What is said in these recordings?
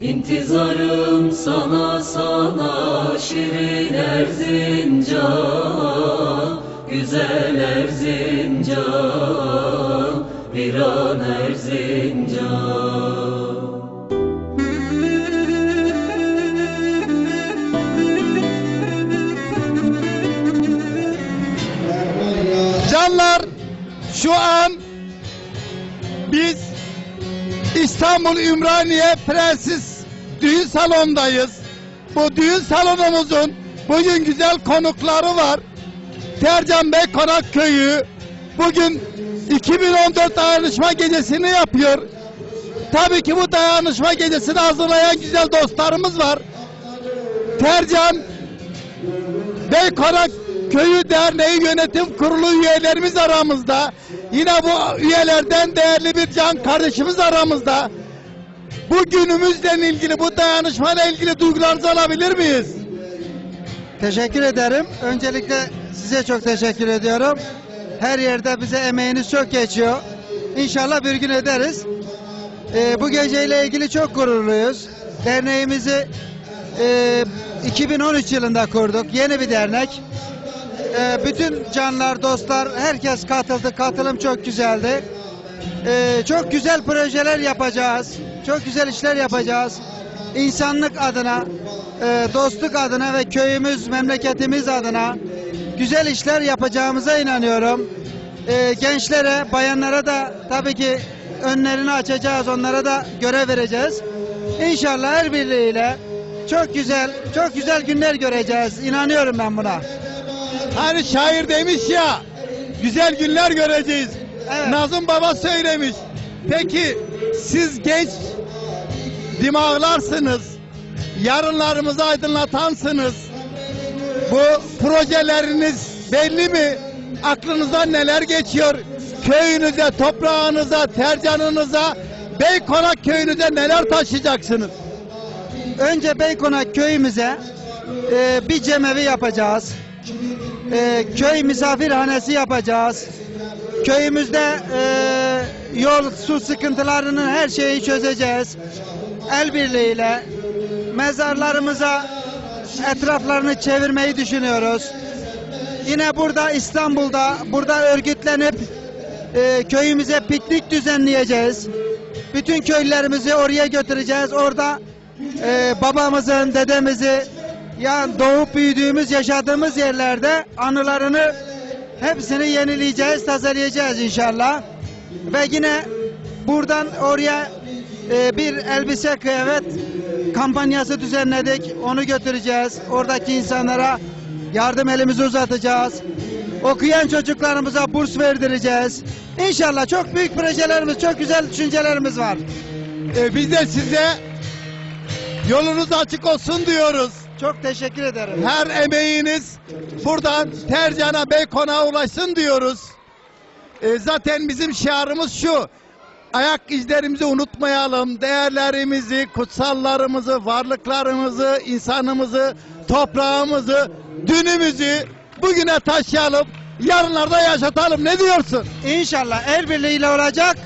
İntizarım sana sana şirin Erzincan. Güzel Erzincan Bir an Erzincan. Canlar şu an biz İstanbul Ümraniye Prenses düğün salondayız. Bu düğün salonumuzun bugün güzel konukları var. Tercan Bey Konak Köyü bugün 2014 dayanışma gecesini yapıyor. Tabii ki bu dayanışma gecesini hazırlayan güzel dostlarımız var. Tercan Beykonak Köyü Derneği Yönetim Kurulu üyelerimiz aramızda. Yine bu üyelerden değerli bir can kardeşimiz aramızda. Bu günümüzle ilgili, bu dayanışmayla ilgili duygularınızı alabilir miyiz? Teşekkür ederim. Öncelikle size çok teşekkür ediyorum. Her yerde bize emeğiniz çok geçiyor. İnşallah bir gün ederiz. Ee, bu geceyle ilgili çok gururluyuz. Derneğimizi e, 2013 yılında kurduk. Yeni bir dernek. Ee, bütün canlar, dostlar, herkes katıldı. Katılım çok güzeldi. Ee, çok güzel projeler yapacağız. Çok güzel işler yapacağız. İnsanlık adına, e, dostluk adına ve köyümüz, memleketimiz adına güzel işler yapacağımıza inanıyorum. Ee, gençlere, bayanlara da tabii ki önlerini açacağız, onlara da görev vereceğiz. İnşallah her birliğiyle çok güzel, çok güzel günler göreceğiz. İnanıyorum ben buna. Hani şair demiş ya, güzel günler göreceğiz. Evet. Nazım Baba söylemiş. Peki siz genç dimağlarsınız, yarınlarımızı aydınlatansınız. Bu projeleriniz belli mi? Aklınızdan neler geçiyor? Köyünüze, toprağınıza, tercanınıza, Beykonak köyünüze neler taşıyacaksınız? Önce Beykonak köyümüze e, bir cemevi yapacağız. E, köy misafirhanesi yapacağız. Köyümüzde e, yol, su sıkıntılarının her şeyi çözeceğiz. El birliğiyle mezarlarımıza etraflarını çevirmeyi düşünüyoruz. Yine burada İstanbul'da burada örgütlenip e, köyümüze piknik düzenleyeceğiz. Bütün köylerimizi oraya götüreceğiz. Orada e, babamızın, dedemizi ya doğup büyüdüğümüz, yaşadığımız yerlerde anılarını hepsini yenileyeceğiz, tazeleyeceğiz inşallah. Ve yine buradan oraya e, bir elbise kıyafet kampanyası düzenledik. Onu götüreceğiz. Oradaki insanlara yardım elimizi uzatacağız. Okuyan çocuklarımıza burs verdireceğiz. İnşallah çok büyük projelerimiz, çok güzel düşüncelerimiz var. Ee, biz de size yolunuz açık olsun diyoruz. Çok teşekkür ederim. Her emeğiniz buradan Tercan'a Beykon'a ulaşsın diyoruz. Ee, zaten bizim şiarımız şu. Ayak izlerimizi unutmayalım. Değerlerimizi, kutsallarımızı, varlıklarımızı, insanımızı, toprağımızı, dünümüzü bugüne taşıyalım. Yarınlarda yaşatalım. Ne diyorsun? İnşallah el birliğiyle olacak.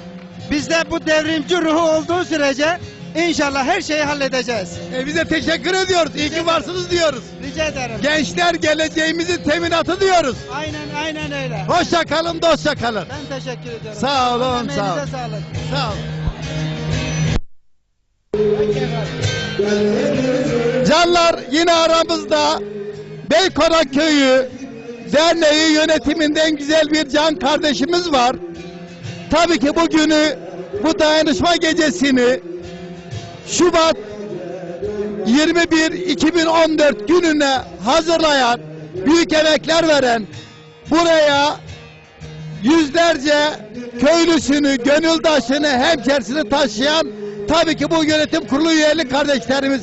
Bizde bu devrimci ruhu olduğu sürece inşallah her şeyi halledeceğiz. Ee, bize teşekkür ediyoruz. İyi ki varsınız diyoruz. Rica ederim. Gençler geleceğimizin teminatı diyoruz. Aynen aynen öyle. Hoşça kalın, dostça kalın. Ben teşekkür ediyorum. Sağ olun, sağ olun. sağlık. Sağ olun. Canlar yine aramızda Beykonak Köyü Derneği yönetiminden güzel bir can kardeşimiz var. Tabii ki bugünü bu dayanışma gecesini Şubat 21 2014 gününe hazırlayan, büyük emekler veren buraya yüzlerce köylüsünü, gönüldaşını, hemşerisini taşıyan tabii ki bu yönetim kurulu üyelik kardeşlerimiz.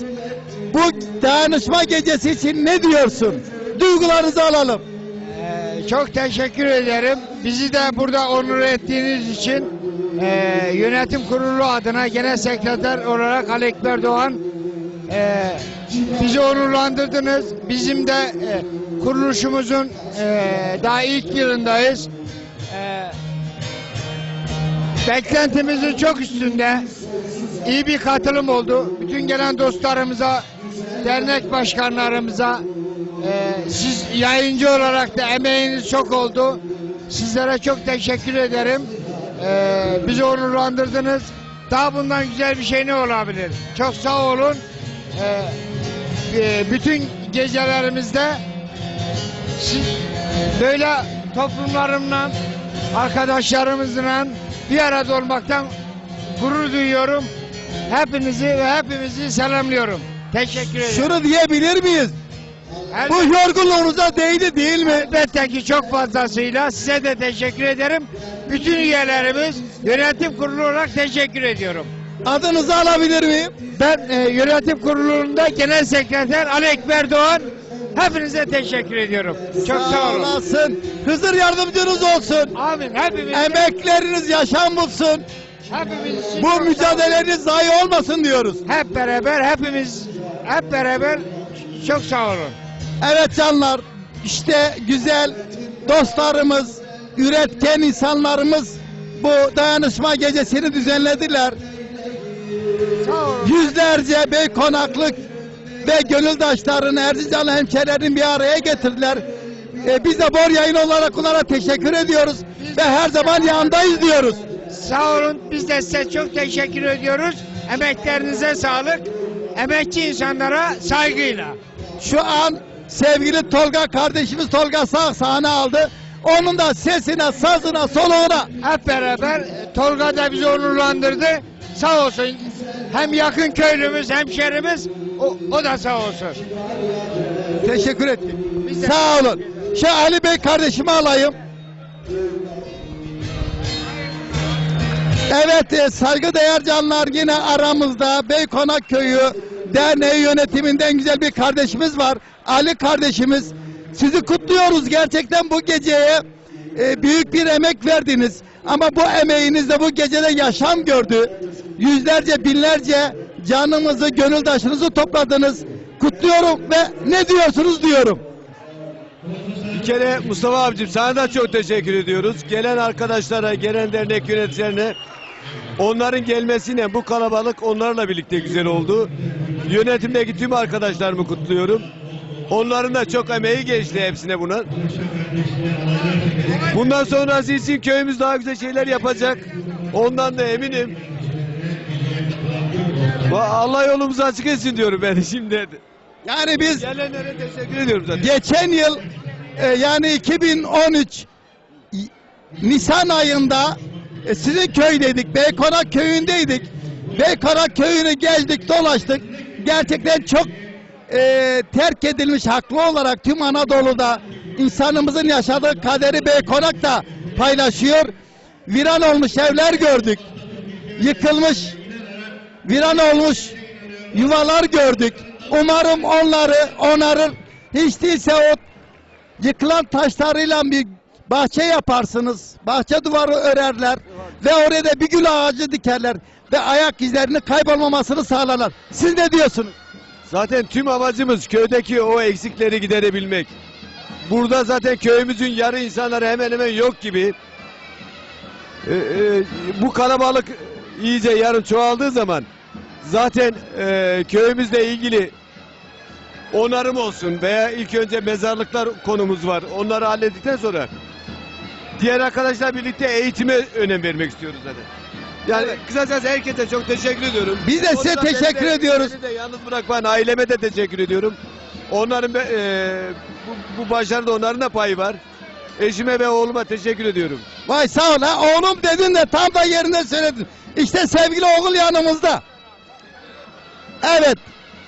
Bu dayanışma gecesi için ne diyorsun? Duygularınızı alalım. Ee, çok teşekkür ederim. Bizi de burada onur ettiğiniz için ee, yönetim kurulu adına genel sekreter olarak Ali Ekber Doğan ee, bizi onurlandırdınız. Bizim de ee, kuruluşumuzun ee, daha ilk yılındayız. Ee, beklentimizin çok üstünde. iyi bir katılım oldu. Bütün gelen dostlarımıza, dernek başkanlarımıza, e, siz yayıncı olarak da emeğiniz çok oldu. Sizlere çok teşekkür ederim. E, bizi onurlandırdınız. Daha bundan güzel bir şey ne olabilir? Çok sağ olun. E, e, bütün gecelerimizde böyle toplumlarımla, arkadaşlarımızla bir arada olmaktan gurur duyuyorum. Hepinizi ve hepimizi selamlıyorum. Teşekkür ederim. Şunu diyebilir miyiz? Bu Elbette, yorgunluğunuza değdi değil mi? elbette ki çok fazlasıyla size de teşekkür ederim. Bütün üyelerimiz yönetim kurulu olarak teşekkür ediyorum. Adınızı alabilir miyim? Ben e, yönetim kurulunda genel sekreter Ali Ekber Doğan. Hepinize teşekkür ediyorum. Çok sağ olun. olasın. Hızır yardımcınız olsun. Amin. Hepimiz, Emekleriniz yaşam bulsun. hepimiz için Bu çok mücadeleniz zayi olmasın diyoruz. Hep beraber hepimiz hep beraber çok sağ olun. Evet canlar, işte güzel dostlarımız, üretken insanlarımız bu dayanışma gecesini düzenlediler. Yüzlerce Beykonaklık ve Gönüldaşların, Erzincanlı hemşehrilerini bir araya getirdiler. Ee, biz de Bor Yayın olarak onlara teşekkür ediyoruz ve her zaman yanındayız diyoruz. Sağ olun. Biz de size çok teşekkür ediyoruz. Emeklerinize sağlık. Emekçi insanlara saygıyla. Şu an sevgili Tolga kardeşimiz Tolga Sağ sahne aldı. Onun da sesine, sazına, soluğuna Hep beraber e, Tolga da bizi onurlandırdı. Sağ olsun. Hem yakın köylümüz, hemşerimiz o, o da sağ olsun. teşekkür ettik. Biz Sağ olun. Şu Ali Bey kardeşimi alayım. Evet e, saygıdeğer canlar yine aramızda Beykonak Köyü Derneği yönetiminden güzel bir kardeşimiz var. Ali kardeşimiz. Sizi kutluyoruz gerçekten bu geceye e, büyük bir emek verdiniz. Ama bu emeğinizle bu gecede yaşam gördü. Yüzlerce binlerce canınızı gönüldaşınızı topladınız. Kutluyorum ve ne diyorsunuz diyorum. Bir kere Mustafa abicim sana da çok teşekkür ediyoruz. Gelen arkadaşlara, gelen dernek yöneticilerine onların gelmesiyle bu kalabalık onlarla birlikte güzel oldu. Yönetimdeki tüm arkadaşlarımı kutluyorum. Onların da çok emeği geçti hepsine buna. Bundan sonrası için köyümüz daha güzel şeyler yapacak. Ondan da eminim. Allah yolumuzu açık etsin diyorum ben şimdi. Yani biz Gelenlere teşekkür ediyorum zaten. geçen yıl e, yani 2013 y- Nisan ayında e, sizin köydeydik. Beykonak köyündeydik. Beykonak köyünü gezdik, dolaştık. Gerçekten çok e, terk edilmiş haklı olarak tüm Anadolu'da insanımızın yaşadığı kaderi Beykonak da paylaşıyor. Viran olmuş evler gördük. Yıkılmış viran olmuş yuvalar gördük. Umarım onları onarır. Hiç değilse o yıkılan taşlarıyla bir bahçe yaparsınız. Bahçe duvarı örerler ve oraya da bir gül ağacı dikerler ve ayak izlerini kaybolmamasını sağlarlar. Siz ne diyorsunuz? Zaten tüm amacımız köydeki o eksikleri giderebilmek. Burada zaten köyümüzün yarı insanları hemen hemen yok gibi. Ee, e, bu kalabalık iyice yarın çoğaldığı zaman zaten e, köyümüzle ilgili onarım olsun veya ilk önce mezarlıklar konumuz var. Onları hallettikten sonra diğer arkadaşlar birlikte eğitime önem vermek istiyoruz zaten. Yani kısacası herkese çok teşekkür ediyorum. Biz de size Ondan teşekkür de- ediyoruz. De yalnız bırakmayın. Aileme de teşekkür ediyorum. Onların e, bu, bu başarıda onların da payı var. Eşime ve oğluma teşekkür ediyorum. Vay sağ ol ha oğlum dedin de tam da yerinde söyledin. İşte sevgili oğul yanımızda. Evet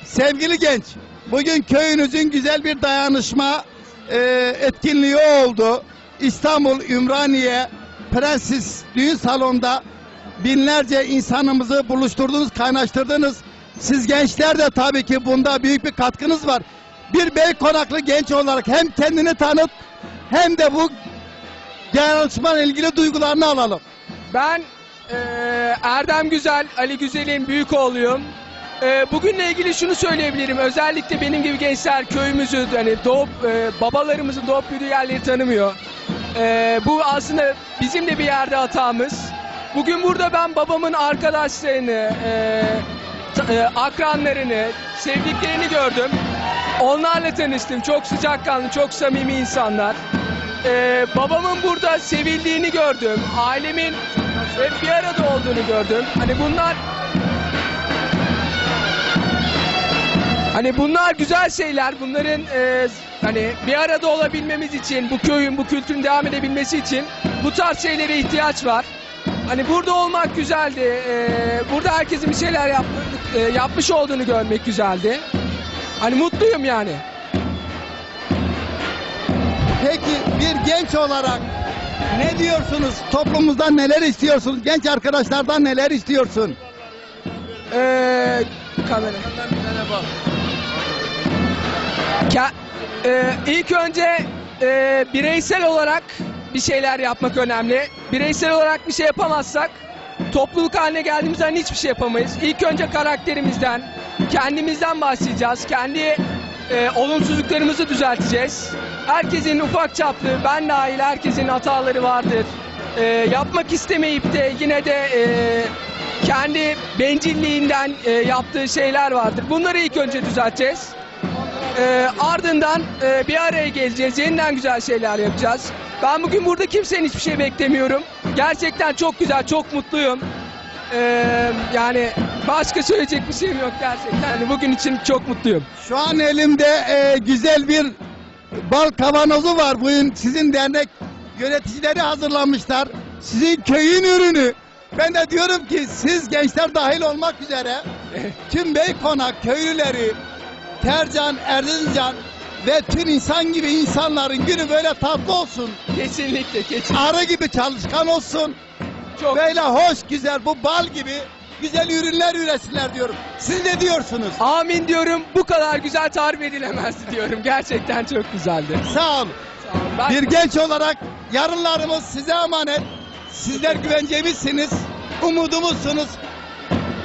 sevgili genç bugün köyünüzün güzel bir dayanışma e, etkinliği oldu. İstanbul Ümraniye Prenses Düğün Salonu'nda binlerce insanımızı buluşturdunuz, kaynaştırdınız. Siz gençler de tabii ki bunda büyük bir katkınız var. Bir bey konaklı genç olarak hem kendini tanıt hem de bu dayanışmayla ilgili duygularını alalım. Ben eee, Erdem Güzel, Ali Güzel'in büyük oğluyum. Eee, bugünle ilgili şunu söyleyebilirim. Özellikle benim gibi gençler köyümüzü, hani doğup eee, babalarımızın doğup büyüdüğü yerleri tanımıyor. Eee, bu aslında bizim de bir yerde hatamız. bugün burada ben babamın arkadaşlarını, e, e, akranlarını, sevdiklerini gördüm. Onlarla tanıştım. Çok sıcakkanlı, çok samimi insanlar. E, babamın burada sevildiğini gördüm. Ailemin hep bir arada olduğunu gördüm. Hani bunlar Hani bunlar güzel şeyler. Bunların e, hani bir arada olabilmemiz için, bu köyün, bu kültürün devam edebilmesi için bu tarz şeylere ihtiyaç var. Hani burada olmak güzeldi. E, burada herkesin bir şeyler yap, e, yapmış olduğunu görmek güzeldi. Hani mutluyum yani. Peki bir genç olarak ne diyorsunuz? Toplumumuzdan neler istiyorsunuz? Genç arkadaşlardan neler istiyorsun? E, kamera. Ke- e, ilk önce e, bireysel olarak bir şeyler yapmak önemli. Bireysel olarak bir şey yapamazsak topluluk haline geldiğimizde hani hiçbir şey yapamayız. İlk önce karakterimizden, kendimizden başlayacağız. Kendi e, olumsuzluklarımızı düzelteceğiz. Herkesin ufak çaplı, ben dahil herkesin hataları vardır. E, yapmak istemeyip de yine de e, kendi bencilliğinden e, yaptığı şeyler vardır. Bunları ilk önce düzelteceğiz. Ee, ardından e, bir araya geleceğiz. Yeniden güzel şeyler yapacağız. Ben bugün burada kimsenin hiçbir şey beklemiyorum. Gerçekten çok güzel, çok mutluyum. Ee, yani başka söyleyecek bir şeyim yok gerçekten. Yani bugün için çok mutluyum. Şu an elimde e, güzel bir bal kavanozu var. Bugün sizin dernek yöneticileri hazırlamışlar. Sizin köyün ürünü. Ben de diyorum ki siz gençler dahil olmak üzere tüm Beykonak köylüleri, Tercan, Erzincan ve tüm insan gibi insanların günü böyle tatlı olsun. Kesinlikle, kesinlikle. Arı gibi çalışkan olsun. Çok Böyle hoş güzel bu bal gibi güzel ürünler üretsinler diyorum. Siz ne diyorsunuz? amin diyorum. Bu kadar güzel tarif edilemezdi diyorum. Gerçekten çok güzeldi. Sağ olun. Sağ olun. Ben- Bir genç olarak yarınlarımız size emanet. Sizler güvencemizsiniz, umudumuzsunuz.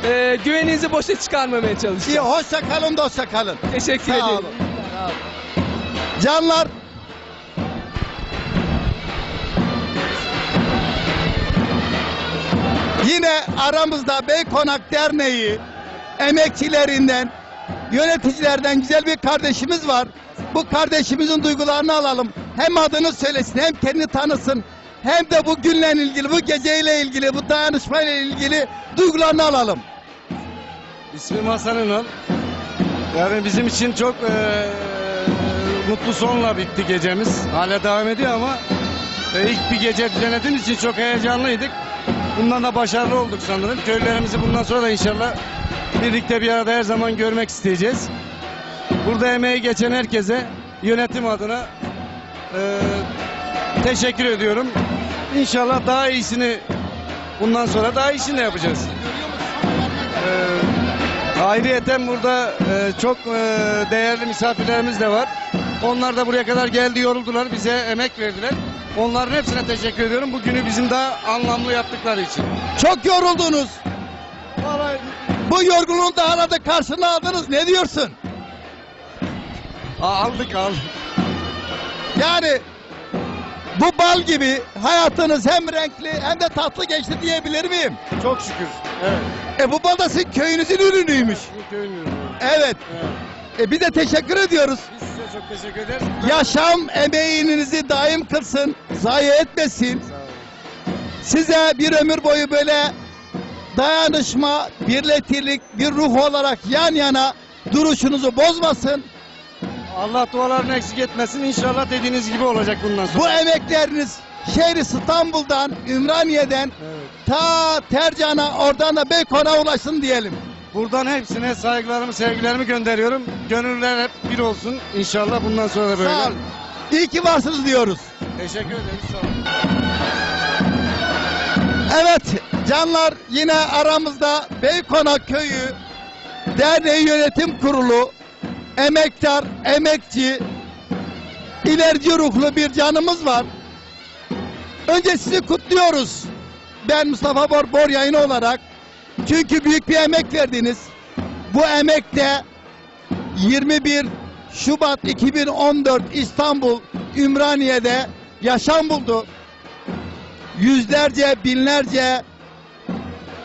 Ee, güveninizi boşa çıkarmamaya İyi, çalışacağım. hoşça kalın, dostça kalın. Teşekkür Sağ ederim. olun. Canlar, yine aramızda Beykonak Derneği emekçilerinden, yöneticilerden güzel bir kardeşimiz var. Bu kardeşimizin duygularını alalım. Hem adını söylesin, hem kendini tanısın, hem de bu günle ilgili, bu geceyle ilgili, bu dayanışmayla ilgili duygularını alalım. İsmim Hasan Ünal. Yani bizim için çok eee, mutlu sonla bitti gecemiz. Hala devam ediyor ama e, ilk bir gece düzenlediğimiz için çok heyecanlıydık. Bundan da başarılı olduk sanırım. Köylerimizi bundan sonra da inşallah birlikte bir arada her zaman görmek isteyeceğiz. Burada emeği geçen herkese yönetim adına eee, teşekkür ediyorum. İnşallah daha iyisini bundan sonra daha iyisini yapacağız. Ee, ayrıyeten burada e, çok e, değerli misafirlerimiz de var. Onlar da buraya kadar geldi yoruldular bize emek verdiler. Onların hepsine teşekkür ediyorum. Bu günü bizim daha anlamlı yaptıkları için. Çok yoruldunuz. Bu yorgunluğun da arada karşına aldınız. Ne diyorsun? Aa, aldık aldık. Yani bu bal gibi hayatınız hem renkli hem de tatlı geçti diyebilir miyim? Çok şükür. Evet. E bu bal da sizin köyünüzün ürünüymüş. Köyün ürünü. Evet. Evet. E bir de teşekkür ediyoruz. Biz size çok teşekkür ederiz. Yaşam emeğinizi daim kılsın, zayi etmesin. Size bir ömür boyu böyle dayanışma, birletirlik, bir ruh olarak yan yana duruşunuzu bozmasın. Allah dualarını eksik etmesin. İnşallah dediğiniz gibi olacak bundan sonra. Bu emekleriniz şehri İstanbul'dan, Ümraniye'den Evet. ta Tercan'a oradan da Beykon'a ulaşsın diyelim. Buradan hepsine saygılarımı, sevgilerimi gönderiyorum. Gönüller hep bir olsun. İnşallah bundan sonra da böyle. Sağ olun. İyi ki varsınız diyoruz. Teşekkür ederiz. Sağ olun. Evet canlar yine aramızda Beykonak Köyü Derneği Yönetim Kurulu emektar, emekçi, ilerici ruhlu bir canımız var. Önce sizi kutluyoruz. Ben Mustafa Bor, Bor yayını olarak. Çünkü büyük bir emek verdiniz. Bu emekte 21 Şubat 2014 İstanbul Ümraniye'de yaşam buldu yüzlerce, binlerce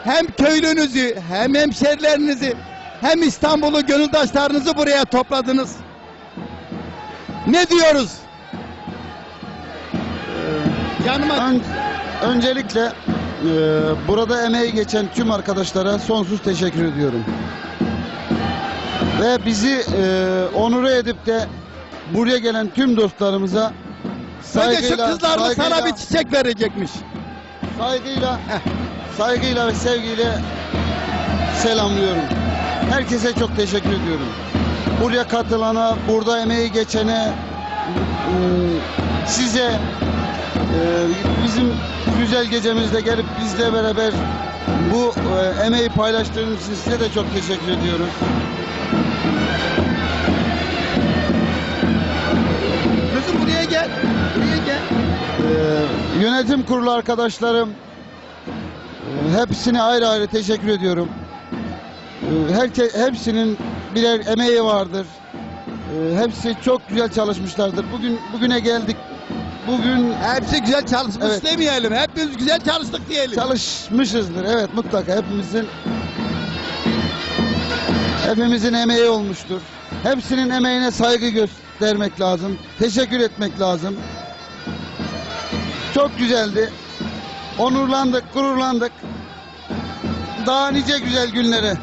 hem köylünüzü hem hemşerilerinizi hem İstanbul'u gönüldaşlarınızı buraya topladınız. Ne diyoruz? Yanıma Ön- öncelikle e, burada emeği geçen tüm arkadaşlara sonsuz teşekkür ediyorum. Ve bizi e, onure edip de buraya gelen tüm dostlarımıza Önce şu saygıyla, kızlarımız sana saygıyla, bir çiçek verecekmiş. saygıyla, saygıyla ve sevgiyle selamlıyorum. Herkese çok teşekkür ediyorum. Buraya katılana, burada emeği geçene, ım, size bizim güzel gecemizde gelip bizle beraber bu e, emeği paylaştığınız için size de çok teşekkür ediyoruz. Kızım buraya gel. Buraya gel. Ee, yönetim kurulu arkadaşlarım e, hepsine ayrı ayrı teşekkür ediyorum. Ee, herke, hepsinin birer emeği vardır. Ee, hepsi çok güzel çalışmışlardır. Bugün bugüne geldik. Bugün Hepsi güzel çalışmış Evet. demeyelim. Hepimiz güzel çalıştık diyelim. çalışmışızdır. Evet mutlaka hepimizin hepimizin emeği olmuştur. Hepsinin emeğine saygı göstermek lazım. Teşekkür etmek lazım. Çok güzeldi. Onurlandık, gururlandık. Daha nice güzel günlere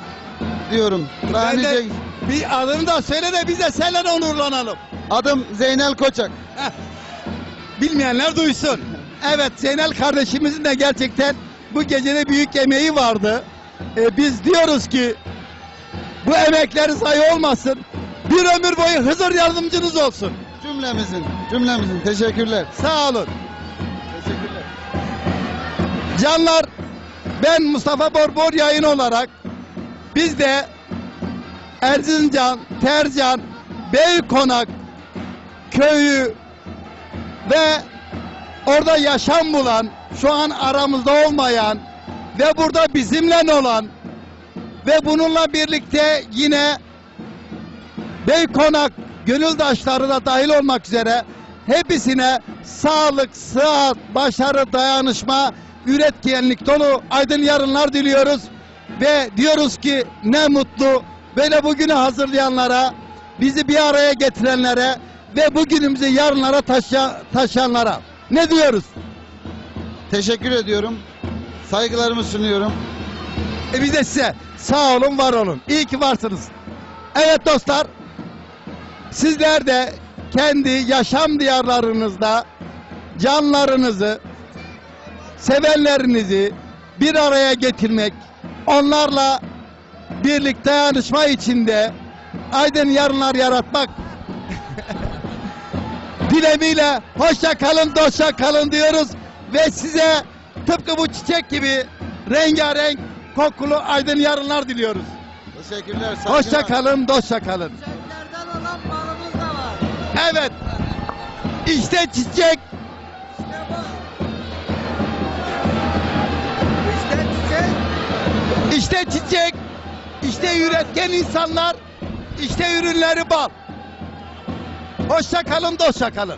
diyorum. Daha nice. de bir adını da söyle de biz de seninle onurlanalım. Adım Zeynel Koçak. Bilmeyenler duysun. Evet Zeynel kardeşimizin de gerçekten bu gecede büyük emeği vardı. Ee, biz diyoruz ki bu emekleri sayı olmasın. Bir ömür boyu Hızır yardımcınız olsun. Cümlemizin, cümlemizin. Teşekkürler. Sağ olun. Teşekkürler. Canlar ben Mustafa Borbor yayın olarak biz de Erzincan, Tercan, Beykonak köyü ve orada yaşam bulan, şu an aramızda olmayan ve burada bizimle olan ve bununla birlikte yine Beykonak gönüldaşları da dahil olmak üzere hepsine sağlık, sıhhat, başarı, dayanışma, üretkenlik dolu aydın yarınlar diliyoruz. Ve diyoruz ki ne mutlu böyle bugünü hazırlayanlara, bizi bir araya getirenlere ve bugünümüzü yarınlara taşıya, taşıyanlara. Ne diyoruz? Teşekkür ediyorum. Saygılarımı sunuyorum. E biz de size sağ olun, var olun. İyi ki varsınız. Evet dostlar, sizler de kendi yaşam diyarlarınızda canlarınızı, sevenlerinizi bir araya getirmek, onlarla birlik dayanışma içinde aydın yarınlar yaratmak dilemiyle hoşça kalın, dostça kalın diyoruz ve size tıpkı bu çiçek gibi rengarenk kokulu aydın yarınlar diliyoruz. Teşekkürler. saygılar. Hoşça kalın, dostça kalın. Çiçeklerden olan balımız da var. Evet. İşte çiçek, İşte çiçek. işte çiçek, işte üretken insanlar, işte ürünleri bal. Hoşça kalın, dostça kalın.